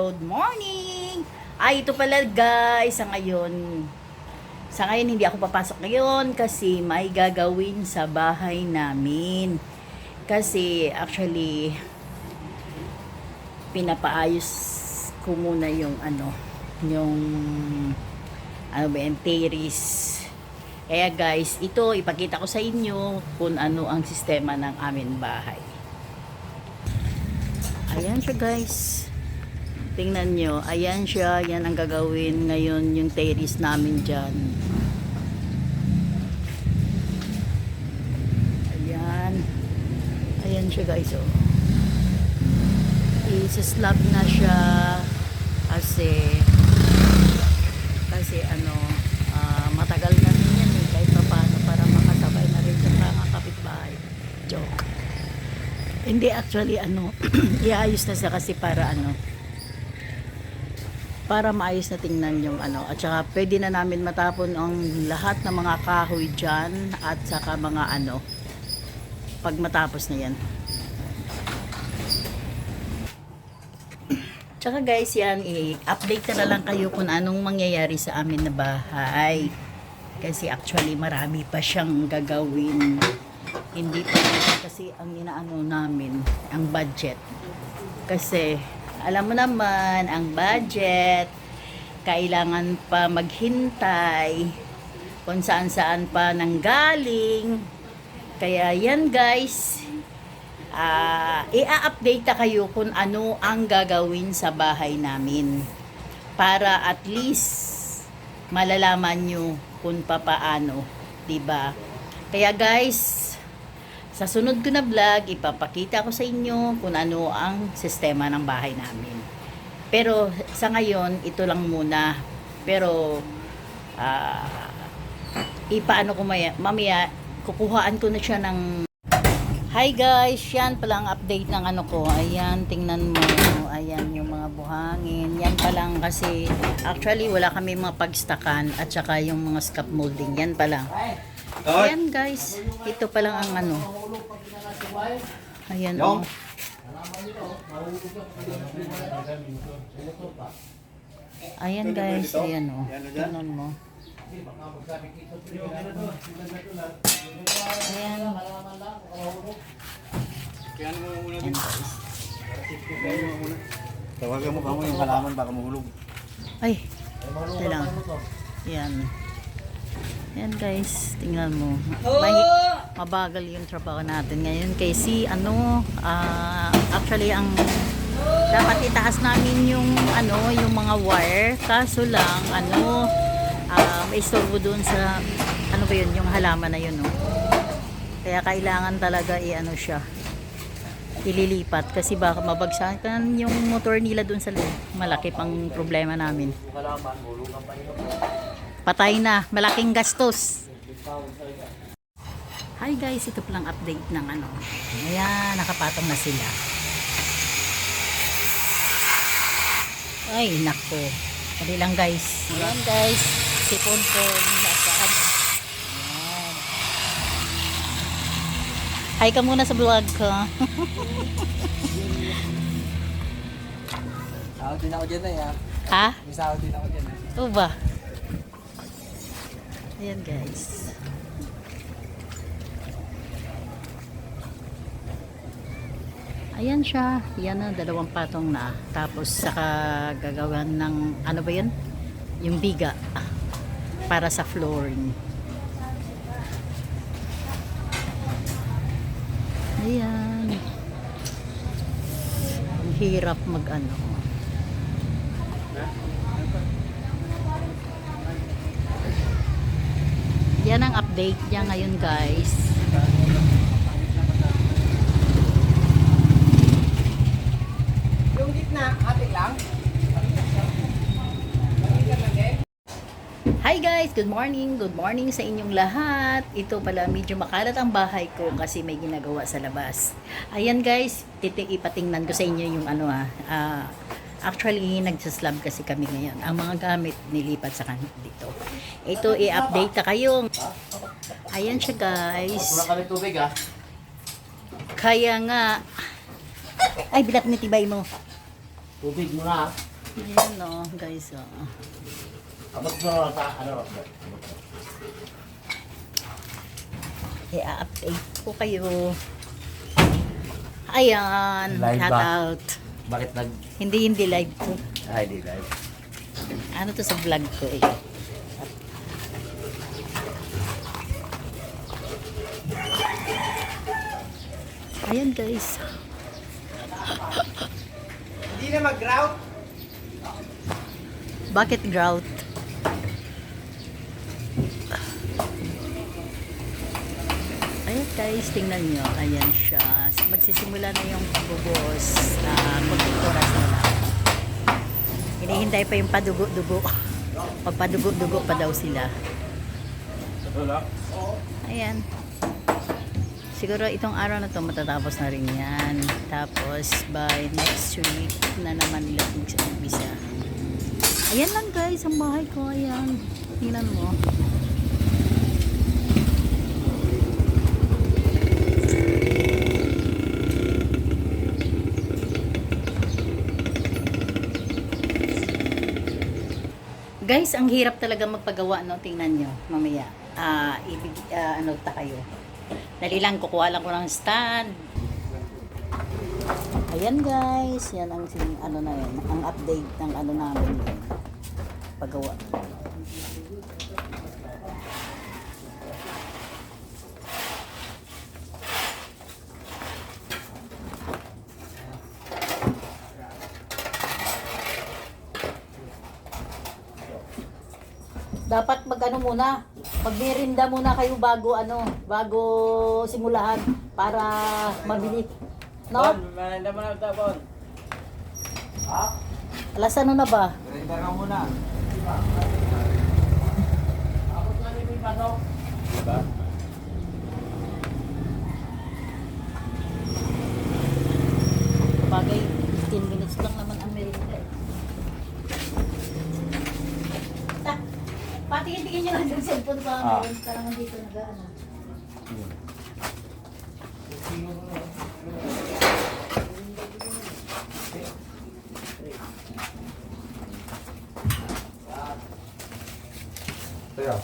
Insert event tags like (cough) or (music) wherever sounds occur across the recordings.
good morning! Ay, ito pala guys, sa ngayon, sa ngayon hindi ako papasok ngayon kasi may gagawin sa bahay namin. Kasi actually, pinapaayos ko muna yung ano, yung ano ba yan, terrace. Kaya guys, ito ipakita ko sa inyo kung ano ang sistema ng amin bahay. Ayan siya guys. Tingnan nyo. Ayan siya. Yan ang gagawin ngayon yung terrace namin dyan. Ayan. Ayan siya guys. Oh. Isa-slab na siya kasi kasi ano ah, matagal na rin yan eh, kahit pa paano para makasabay na rin sa mga kapitbahay. Joke. Hindi actually ano, (clears throat) iayos na siya kasi para ano, para maayos na tingnan yung ano. At saka pwede na namin matapon ang lahat ng mga kahoy dyan at saka mga ano, pag matapos na yan. Tsaka guys, yan, i-update na lang kayo kung anong mangyayari sa amin na bahay. Kasi actually marami pa siyang gagawin. Hindi pa kasi ang inaano namin, ang budget. Kasi alam mo naman, ang budget, kailangan pa maghintay kung saan saan pa nanggaling. Kaya yan guys, ah i-update na kayo kung ano ang gagawin sa bahay namin. Para at least malalaman nyo kung papaano, 'di ba? Kaya guys, sa sunod ko na vlog, ipapakita ko sa inyo kung ano ang sistema ng bahay namin. Pero sa ngayon, ito lang muna. Pero ah ipaano ko maya, mamaya kukuhaan ko na siya ng Hi guys, yan pala ang update ng ano ko. Ayan, tingnan mo. Ayan yung mga buhangin. Yan pa lang kasi actually wala kami mga pagstakan at saka yung mga scap molding. Yan pa lang. Ayan guys, ito pa lang ang ano. Ayan oh. Ayan guys, ayan oh. Tingnan mo. Ayan. Kaya mo muna Ayan guys. Tawagan mo kamo yung halaman baka mahulog. Ay, ito lang. Yan. Yan guys, tingnan mo. May, mabagal yung trabaho natin ngayon kasi ano, ah, actually ang dapat itaas namin yung ano, yung mga wire. Kaso lang, ano, ah, may istorbo doon sa ano ba yun, yung halaman na yun, no. Kaya kailangan talaga i-ano siya, ililipat kasi baka mabagsakan yung motor nila doon sa loob. Malaki pang problema namin. Patay na, malaking gastos. Hi guys, ito palang update ng ano. Ayan, nakapatong na sila. Ay, nako. Dali lang guys. Ayan guys, sipon ko nasaan. Ayan. Hi ka muna sa vlog ko. Sahod din ako dyan na ya. ha? May sahod din ako dyan. Ito ba? Ayan guys. Ayan siya. Yan na, dalawang patong na. Tapos saka gagawan ng, ano ba yun? Yung biga. Para sa flooring. Ayan. Ang hirap mag ano. Yan ang update niya ngayon guys. Yung gitna, ating lang. Hi guys! Good morning! Good morning sa inyong lahat. Ito pala medyo makalat ang bahay ko kasi may ginagawa sa labas. Ayan guys, titi ipatingnan ko sa inyo yung ano ah. ah, actually, nagsaslab kasi kami ngayon. Ang mga gamit nilipat sa kanila dito. Ito i-update na kayo. Ayan siya guys. Mura kami tubig ah. Kaya nga, ay bilat ni tibay mo. Tubig muna ah. Ayan o, guys o. Abot mo sa ano? I-update ko kayo. Ayan, Live shout out. Bakit nag... Hindi, hindi live to. Ay, di live. Ano to sa vlog ko eh. Ayan guys. Hindi na mag-grout. Bakit drought? Guys, tingnan nyo. Ayan siya. Magsisimula na yung pagbubuhos. Uh, kunting oras na lang. Hinihintay pa yung padugo-dugo. (laughs) Pagpadugo-dugo pa daw sila. Ayan. Siguro itong araw na to matatapos na rin yan. Tapos by next week na naman nila mag-umpisa. Ayan lang guys, ang bahay ko. Ayan. Tingnan mo. Guys, ang hirap talaga magpagawa, no? Tingnan nyo, mamaya. Ah, ibig, ah, ano ta kayo. Dali lang, kukuha lang ko ng stand. Ayan guys, yan ang ano na yun, ang update ng ano namin yun. Paggawa. Dapat mag-ano muna, magmerinda muna kayo bago ano, bago simulahan para mabili. No? Mananda mo na ito, Bon. Alas ano na ba? Render ka muna. Diba? Bagay, 15 minutes lang naman ang merinda. eh. Ta, lang yung cellphone ko Ah. ngayon. Parang nandito nag-ano. Kaya.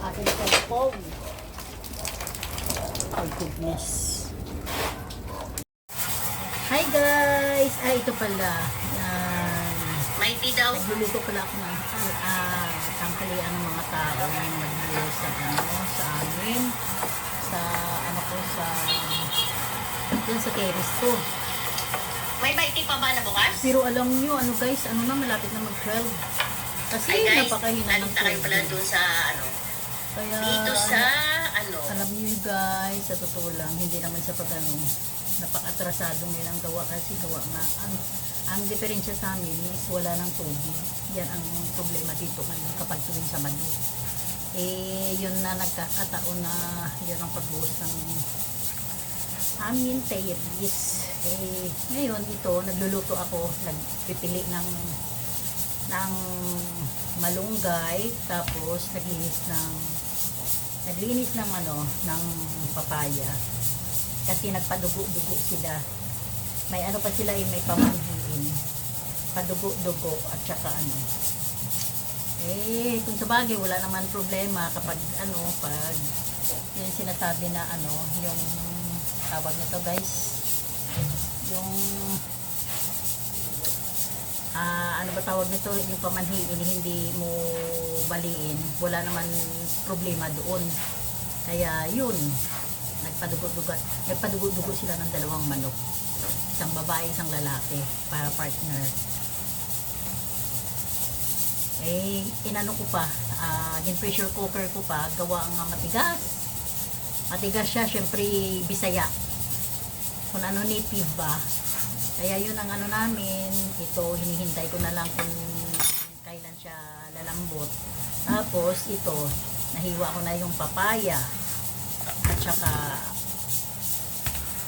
aking cellphone. Oh goodness. Hi guys! Ay, ito pala. Yan. May tea daw. Nagluluto pala ako ng ah, tangkalian ng mga tao na nagbuo sa ano, sa amin. Sa, ano ko, sa dyan sa terrace ko. May tea pa ba na bukas? Pero alam nyo, ano guys, ano na, malapit na mag-12. Kasi Ay guys, napakahina ng kayo pala dun sa ano. Kaya, Dito sa ano. Alam niyo guys, sa totoo lang, hindi naman sa pagano, napaka-atrasado ngayon ang gawa kasi gawa nga. Ang, ang diferensya sa amin is wala ng tubig. Yan ang problema dito ngayon kapag tuwing Sabado. Eh, yun na nagkakataon na yun ang pagbuhos ng amin terrace. Eh, ngayon ito, nagluluto ako, nagpipili ng ng malunggay tapos naglinis ng naglinis ng ano ng papaya kasi nagpadugo-dugo sila. May ano pa sila eh, may pamanhiin padugo-dugo at saka ano. Eh kung sa bagay wala naman problema kapag ano pag yung sinasabi na ano yung tawag nito guys. Yung ah ano ba tawag nito? Yung pamanhiin hindi mo baliin. Wala naman problema doon. Kaya yun nagpadugo-dugo nagpadugo-dugo sila ng dalawang manok. Isang babae isang lalaki para partner. Eh inano ko pa ah din pressure cooker ko pa gawa ang matigas. Matigas siya syempre bisaya. Kung ano native ba. Kaya yun ang ano namin ito hinihintay ko na lang kung kailan siya lalambot. Tapos ito nahiwa ko na yung papaya at saka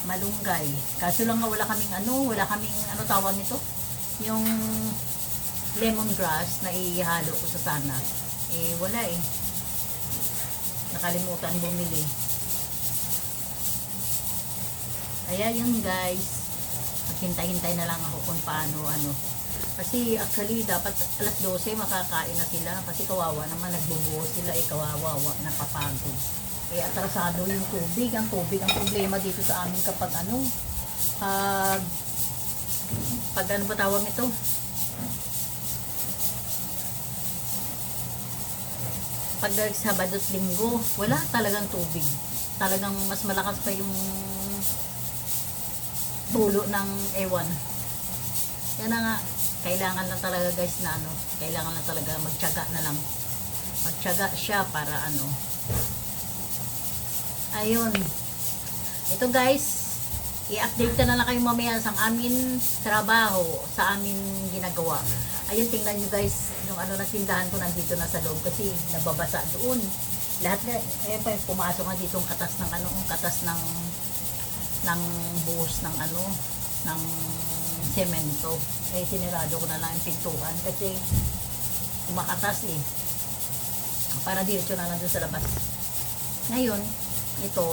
malunggay. Kaso lang wala kaming ano wala kaming ano tawag nito? Yung lemongrass na ihalo ko sa sana. Eh wala eh. Nakalimutan bumili. Kaya yun guys. Maghintay-hintay na lang ako kung paano ano. Kasi actually dapat alas 12 makakain na sila. Kasi kawawa naman nagbubuhos sila eh kawawa wa, napapagod eh atrasado yung tubig ang tubig ang problema dito sa amin kapag ano pag pag ano ba tawag nito pag Sabado at Linggo, wala talagang tubig. Talagang mas malakas pa yung tulo ng ewan. Yan na nga, kailangan lang talaga guys na ano, kailangan lang talaga magtiyaga na lang. Magtiyaga siya para ano. Ayun. Ito guys, i-update na lang kayo mamaya sa amin trabaho, sa amin ginagawa. Ayun, tingnan nyo guys, yung ano na tindahan ko nandito na sa loob kasi nababasa doon. Lahat na, eh pa, pumasok nga dito ang katas ng ano, ang katas ng ng buhos ng ano, ng semento. Eh, sinirado ko na lang yung pintuan kasi kumakatas eh. Para diretso na lang dun sa labas. Ngayon, ito,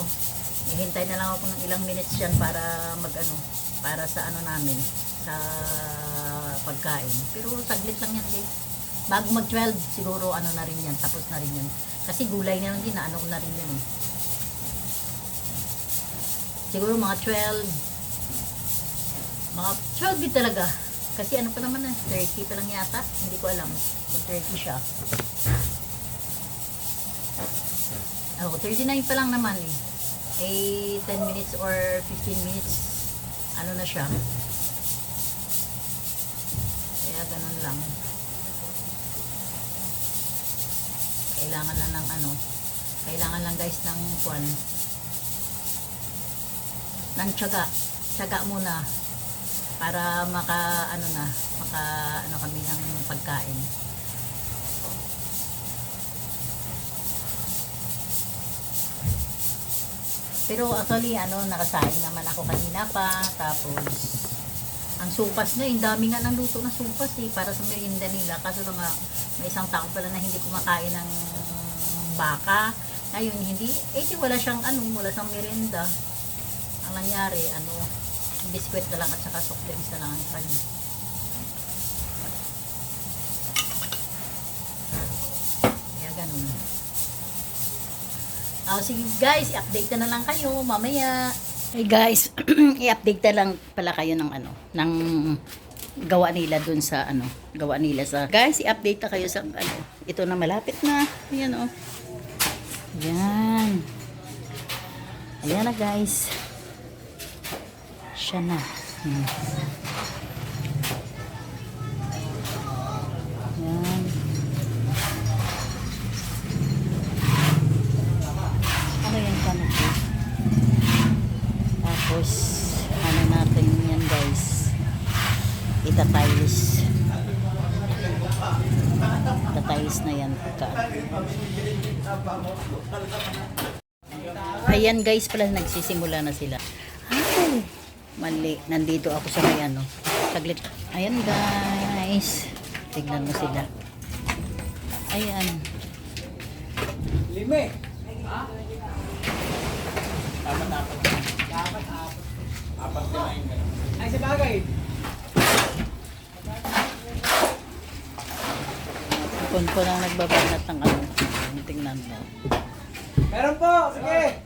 ihintay na lang ako ng ilang minutes yan para mag ano, para sa ano namin, sa pagkain. Pero saglit lang yan guys. Bago mag 12, siguro ano na rin yan, tapos na rin yan. Kasi gulay na din, na ano na rin yan eh. Siguro mga 12, mga 12 din talaga. Kasi ano pa naman eh, 30 pa lang yata. Hindi ko alam. 30 siya. Oh, 39 pa lang naman eh. Eh, 10 minutes or 15 minutes, ano na siya. Kaya ganun lang. Kailangan lang ng ano, kailangan lang guys ng kwan, ng tiyaga. Tiyaga muna para maka ano na, maka ano kami ng pagkain. Pero actually, ano, nakasain naman ako kanina pa. Tapos, ang supas na, yung dami nga ng luto na supas eh, para sa merienda nila. Kaso nga, may isang taon pala na hindi kumakain ng baka. Ngayon, hindi, eh di wala siyang, ano, wala siyang merienda. Ang nangyari, ano, biskwit na lang at saka soft drinks na lang ang kanya. Ganun. Ah, sige guys, i-update na lang kayo mamaya. Hey guys, (clears throat) i-update na lang pala kayo ng ano, ng gawa nila dun sa ano, gawa nila sa Guys, i-update na kayo sa ano, ito na malapit na. Ayan oh. Yan. Ayan na guys. Siya na. Hmm. Itatiles. Itatiles na yan. Pagka. Ayan guys pala nagsisimula na sila. Ay, mali. Nandito ako sa may ano. Saglit. Ayan guys. Tignan mo sila. Ayan. Lime. Dapat apat. Dapat apat. Apat Ay, sa bagay. Kung po nang nagbabanat ng ano. Tingnan mo. Meron po, sige.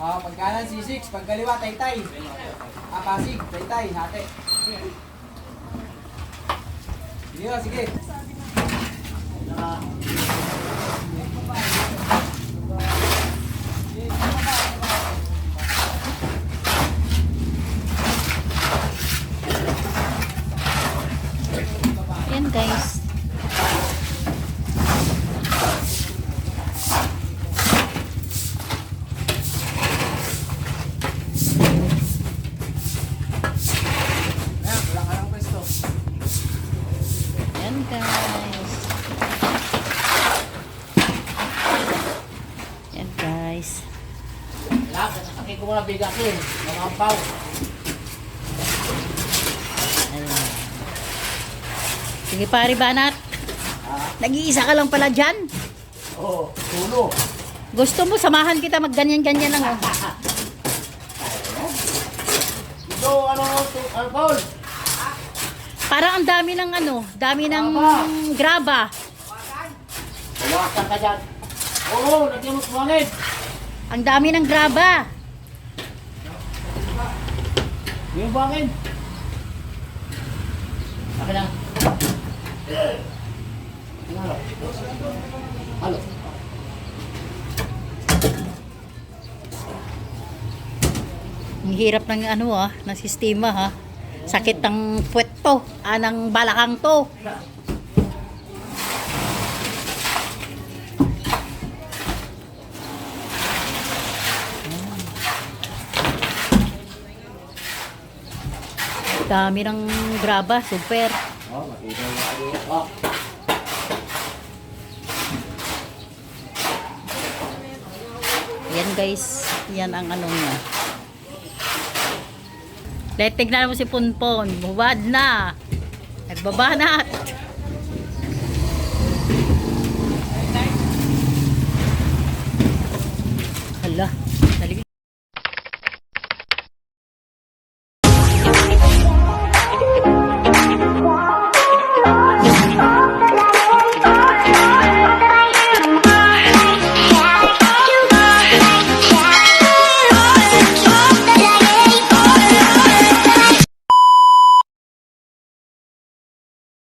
Ah, pagkanan C6, pagkaliwa taytay. Ah, pasig, taytay, hati. Sige, sige. Ayan guys. Ayan, wala ka ng pwesto. Ayan guys. Ayan guys. Lahat, nakakit ko muna bigas eh. Mamampaw. Ayan. Sige pare banat. Nag-iisa ka lang pala dyan. Oo, tulo. Gusto mo samahan kita magganyan-ganyan lang. Oh. Ito, ano, ano, Paul? Parang ang dami ng ano, dami ng graba. Buwasan ka dyan. Oo, nagyan mo kumangin. Ang dami ng graba. Yung bangin. Akin na. Halo. Ang hirap ng ano ah, ng sistema ha. Sakit ng puwet to, ah, ng balakang to. Dami ng graba, super. Oh, makita mo ako. Oh. Yan guys, yan ang ano niya. Let tignan mo si Punpon, bubad na. Nagbabanat.